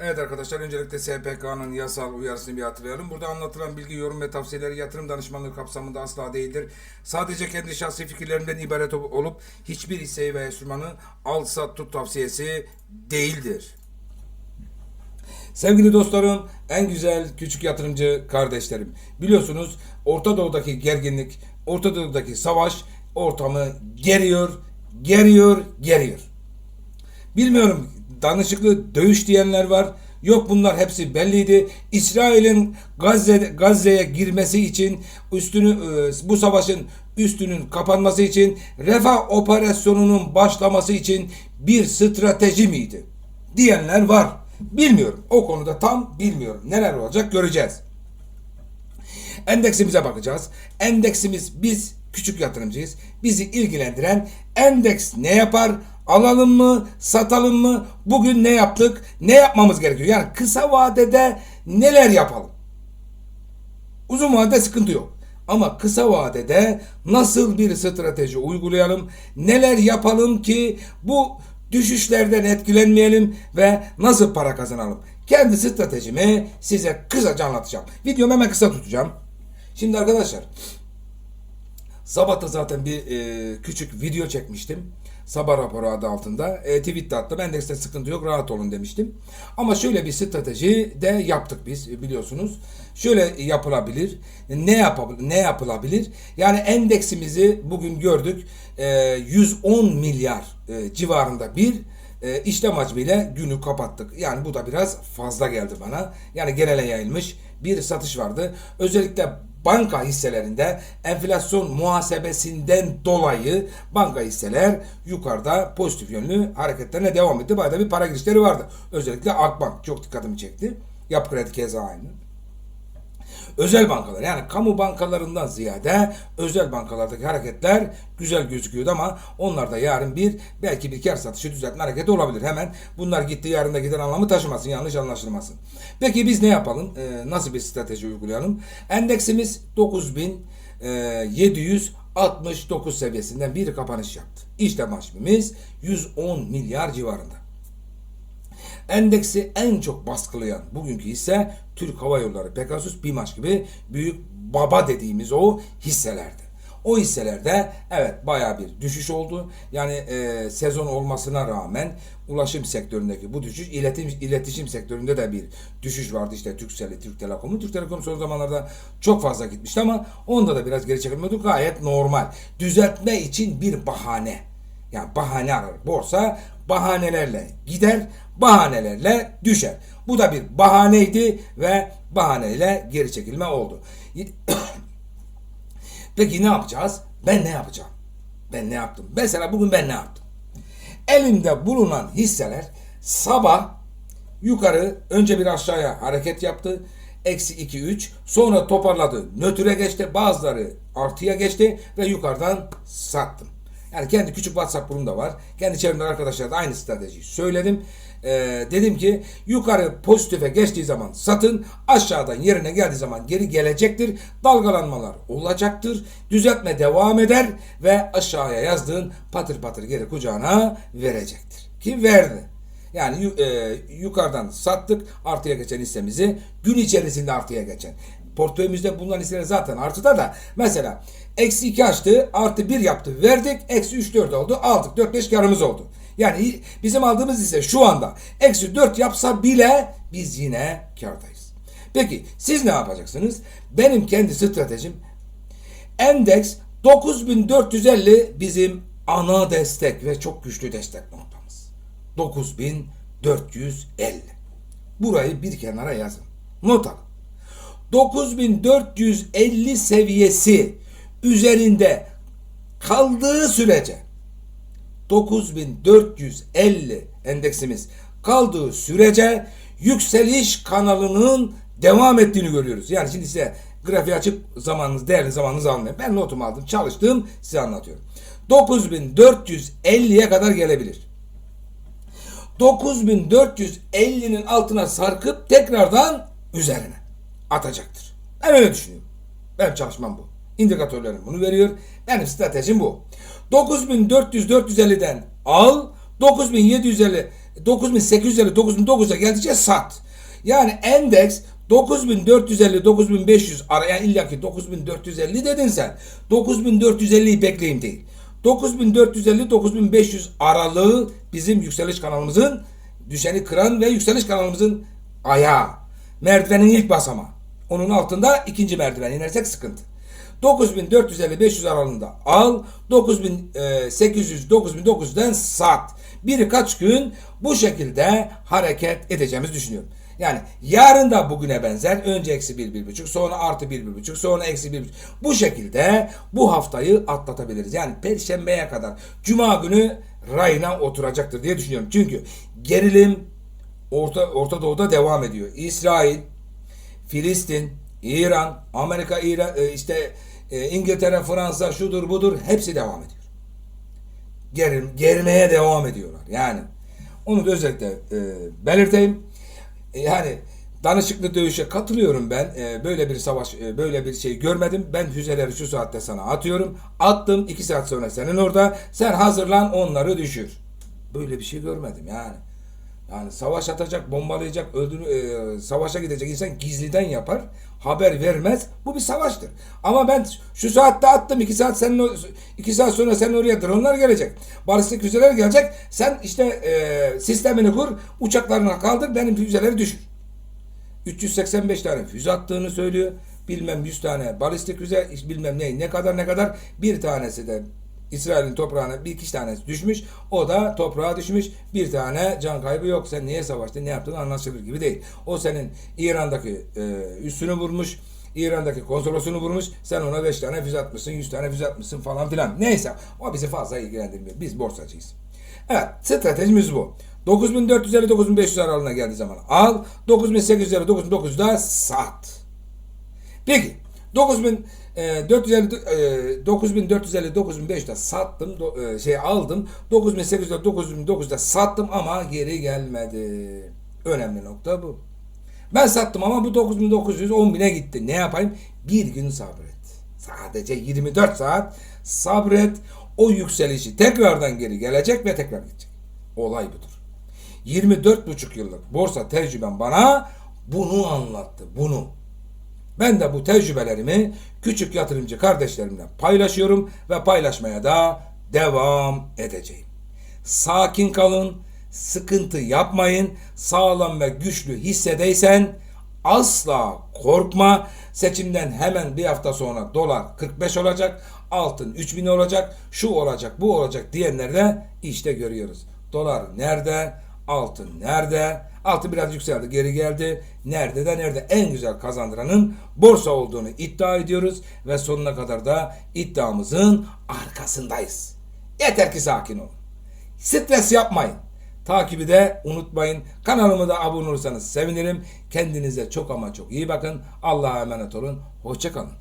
Evet arkadaşlar öncelikle SPK'nın yasal uyarısını bir hatırlayalım. Burada anlatılan bilgi, yorum ve tavsiyeleri yatırım danışmanlığı kapsamında asla değildir. Sadece kendi şahsi fikirlerinden ibaret ol- olup hiçbir hisseyi ve enstrümanı al sat tut tavsiyesi değildir. Sevgili dostlarım, en güzel küçük yatırımcı kardeşlerim. Biliyorsunuz Orta Doğu'daki gerginlik, Orta Doğu'daki savaş ortamı geriyor, geriyor, geriyor. Bilmiyorum danışıklı dövüş diyenler var. Yok bunlar hepsi belliydi. İsrail'in Gazze Gazze'ye girmesi için üstünü e, bu savaşın üstünün kapanması için refah operasyonunun başlaması için bir strateji miydi? Diyenler var. Bilmiyorum. O konuda tam bilmiyorum. Neler olacak göreceğiz. Endeksimize bakacağız. Endeksimiz biz küçük yatırımcıyız. Bizi ilgilendiren endeks ne yapar? Alalım mı? Satalım mı? Bugün ne yaptık? Ne yapmamız gerekiyor? Yani kısa vadede neler yapalım? Uzun vadede sıkıntı yok. Ama kısa vadede nasıl bir strateji uygulayalım? Neler yapalım ki bu düşüşlerden etkilenmeyelim ve nasıl para kazanalım? Kendi stratejimi size kısaca anlatacağım. Videomu hemen kısa tutacağım. Şimdi arkadaşlar Sabahta zaten bir e, küçük video çekmiştim. Sabah raporu adı altında. E, tweet attım. Endekste sıkıntı yok rahat olun demiştim. Ama şöyle bir strateji de yaptık biz biliyorsunuz. Şöyle yapılabilir. Ne yapabilir? Ne yapılabilir? Yani endeksimizi bugün gördük. E, 110 milyar e, civarında bir e, işlem hacmiyle günü kapattık. Yani bu da biraz fazla geldi bana. Yani genele yayılmış bir satış vardı. Özellikle banka hisselerinde enflasyon muhasebesinden dolayı banka hisseler yukarıda pozitif yönlü hareketlerine devam etti. Bayağı bir para girişleri vardı. Özellikle Akbank çok dikkatimi çekti. Yapı Kredi keza aynı. Özel bankalar yani kamu bankalarından ziyade özel bankalardaki hareketler güzel gözüküyordu ama onlar da yarın bir belki bir kar satışı düzeltme hareketi olabilir. Hemen bunlar gitti yarın da gider anlamı taşımasın yanlış anlaşılmasın. Peki biz ne yapalım? Ee, nasıl bir strateji uygulayalım? Endeksimiz 9769 seviyesinden bir kapanış yaptı. İşlem hacmimiz 110 milyar civarında. Endeksi en çok baskılayan bugünkü hisse Türk Hava Yolları, Pegasus, BİMAŞ gibi büyük baba dediğimiz o hisselerdi. O hisselerde evet baya bir düşüş oldu. Yani e, sezon olmasına rağmen ulaşım sektöründeki bu düşüş, iletim, iletişim sektöründe de bir düşüş vardı. İşte Türkcell'i, Türk Telekom'u. Türk Telekom son zamanlarda çok fazla gitmişti ama onda da biraz geri çekilmiyorduk. Gayet normal. Düzeltme için bir bahane. Yani bahane arar. Borsa bahanelerle gider, bahanelerle düşer. Bu da bir bahaneydi ve bahaneyle geri çekilme oldu. Peki ne yapacağız? Ben ne yapacağım? Ben ne yaptım? Mesela bugün ben ne yaptım? Elimde bulunan hisseler sabah yukarı önce bir aşağıya hareket yaptı. Eksi 2 3 sonra toparladı. Nötre geçti. Bazıları artıya geçti ve yukarıdan sattım. Yani kendi küçük WhatsApp grubumda var. Kendi çevremde arkadaşlara da aynı stratejiyi söyledim. Ee, dedim ki yukarı pozitife geçtiği zaman satın aşağıdan yerine geldiği zaman geri gelecektir. Dalgalanmalar olacaktır. Düzeltme devam eder ve aşağıya yazdığın patır patır geri kucağına verecektir. Ki verdi. Yani e, yukarıdan sattık artıya geçen hissemizi gün içerisinde artıya geçen. Portföyümüzde bulunan hisseler zaten artıda da mesela eksi 2 açtı artı 1 yaptı verdik eksi 3 4 oldu aldık 4 5 karımız oldu. Yani bizim aldığımız hisse şu anda eksi 4 yapsa bile biz yine kardayız. Peki siz ne yapacaksınız? Benim kendi stratejim endeks 9450 bizim ana destek ve çok güçlü destek noktamız. 9450. Burayı bir kenara yazın. Not alın. 9450 seviyesi üzerinde kaldığı sürece 9450 endeksimiz kaldığı sürece yükseliş kanalının devam ettiğini görüyoruz. Yani şimdi size grafiği açıp zamanınız, değerli zamanınızı almayın. Ben notumu aldım, çalıştım, size anlatıyorum. 9450'ye kadar gelebilir. 9450'nin altına sarkıp tekrardan üzerine atacaktır. Ben öyle düşünüyorum. Benim çalışmam bu. İndikatörlerim bunu veriyor. Benim stratejim bu. 9400-450'den al. 9750 9850 9900'e geldikçe sat. Yani endeks 9450 9500 arayan illaki 9450 dedin sen. 9450'yi bekleyeyim değil. 9450 9500 aralığı bizim yükseliş kanalımızın düşeni kıran ve yükseliş kanalımızın ayağı. Merdivenin ilk basamağı. Onun altında ikinci merdiven inersek sıkıntı. 9450-500 aralığında al. 9800-9900'den sat. Birkaç gün bu şekilde hareket edeceğimizi düşünüyorum. Yani yarın da bugüne benzer. Önce eksi bir, bir buçuk, sonra artı bir, bir buçuk, sonra eksi bir buçuk. Bu şekilde bu haftayı atlatabiliriz. Yani perşembeye kadar, cuma günü rayına oturacaktır diye düşünüyorum. Çünkü gerilim Orta, Orta Doğu'da devam ediyor. İsrail, Filistin, İran, Amerika, İran, e, işte e, İngiltere, Fransa, şudur budur hepsi devam ediyor. Gerim, germeye devam ediyorlar. Yani onu da özellikle e, belirteyim. E, yani danışıklı dövüşe katılıyorum ben. E, böyle bir savaş, e, böyle bir şey görmedim. Ben füzeleri şu saatte sana atıyorum. Attım. iki saat sonra senin orada. Sen hazırlan onları düşür. Böyle bir şey görmedim yani. Yani savaş atacak, bombalayacak, öldür, e, savaşa gidecek insan gizliden yapar. Haber vermez. Bu bir savaştır. Ama ben şu saatte attım. iki saat senin iki saat sonra senin oraya dronlar gelecek. Balistik füzeler gelecek. Sen işte e, sistemini kur. Uçaklarına kaldır. Benim füzeleri düşür. 385 tane füze attığını söylüyor. Bilmem 100 tane balistik füze, bilmem ne, ne kadar ne kadar. Bir tanesi de İsrail'in toprağına bir iki tanesi düşmüş. O da toprağa düşmüş. Bir tane can kaybı yok. Sen niye savaştın, ne yaptın anlaşılır gibi değil. O senin İran'daki e, üssünü vurmuş. İran'daki konsolosunu vurmuş. Sen ona 5 tane füze atmışsın, 100 tane füze atmışsın falan filan. Neyse o bizi fazla ilgilendirmiyor. Biz borsacıyız. Evet stratejimiz bu. 9450-9500 aralığına geldiği zaman al. 9850-9900'da sat. Peki 9000 e, 450 e, 9450 9500'de sattım do- e, şey aldım 9800'de 9900'de sattım ama geri gelmedi. Önemli nokta bu. Ben sattım ama bu 9900 10.000'e gitti. Ne yapayım? Bir gün sabret. Sadece 24 saat sabret. O yükselişi tekrardan geri gelecek ve tekrar gidecek. Olay budur. 24,5 yıllık borsa tecrübem bana bunu anlattı. Bunu. Ben de bu tecrübelerimi küçük yatırımcı kardeşlerimle paylaşıyorum ve paylaşmaya da devam edeceğim. Sakin kalın, sıkıntı yapmayın, sağlam ve güçlü hissedeysen asla korkma. Seçimden hemen bir hafta sonra dolar 45 olacak, altın 3000 olacak, şu olacak, bu olacak diyenler de işte görüyoruz. Dolar nerede? Altın nerede? Altın biraz yükseldi, geri geldi. Nerede de nerede? En güzel kazandıranın borsa olduğunu iddia ediyoruz ve sonuna kadar da iddiamızın arkasındayız. Yeter ki sakin olun. Stres yapmayın. Takibi de unutmayın. Kanalıma da abone olursanız sevinirim. Kendinize çok ama çok iyi bakın. Allah'a emanet olun. Hoşçakalın.